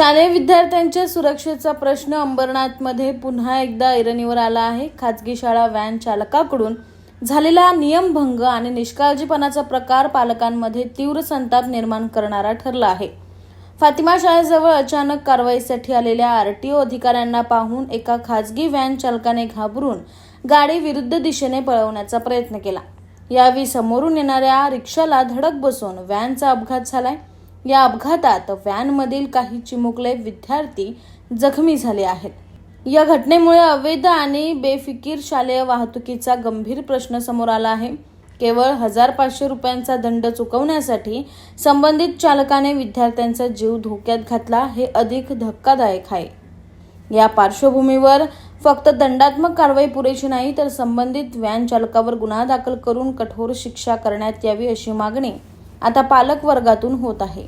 शालेय विद्यार्थ्यांच्या सुरक्षेचा प्रश्न अंबरनाथमध्ये पुन्हा एकदा ऐरणीवर आला आहे. खाजगी शाळा व्हॅन चालकाकडून झालेला नियमभंग आणि निष्काळजीपणाचा प्रकार पालकांमध्ये तीव्र संताप निर्माण करणारा ठरला आहे. फातिमा शाळेजवळ अचानक कारवाईसाठी आलेल्या आर टी ओ अधिकाऱ्यांना पाहून एका खाजगी व्हॅन चालकाने घाबरून गाडी विरुद्ध दिशेने पळवण्याचा प्रयत्न केला. यावेळी समोरून येणाऱ्या रिक्षाला धडक बसून व्हॅनचा अपघात झालाय. या अपघातात व्हॅनमधील काही चिमुकले विद्यार्थी जखमी झाले आहेत. या घटनेमुळे अवैध आणि बेफिकीर शालेय वाहतुकीचा गंभीर प्रश्न समोर आला आहे. केवळ हजार पाचशे रुपयांचा दंड चुकवण्यासाठी संबंधित चालकाने विद्यार्थ्यांचा जीव धोक्यात घातला हे अधिक धक्कादायक आहे. या पार्श्वभूमीवर फक्त दंडात्मक कारवाई पुरेशी नाही तर संबंधित व्हॅन चालकावर गुन्हा दाखल करून कठोर शिक्षा करण्यात यावी अशी मागणी आता पालक वर्गातून होत आहे.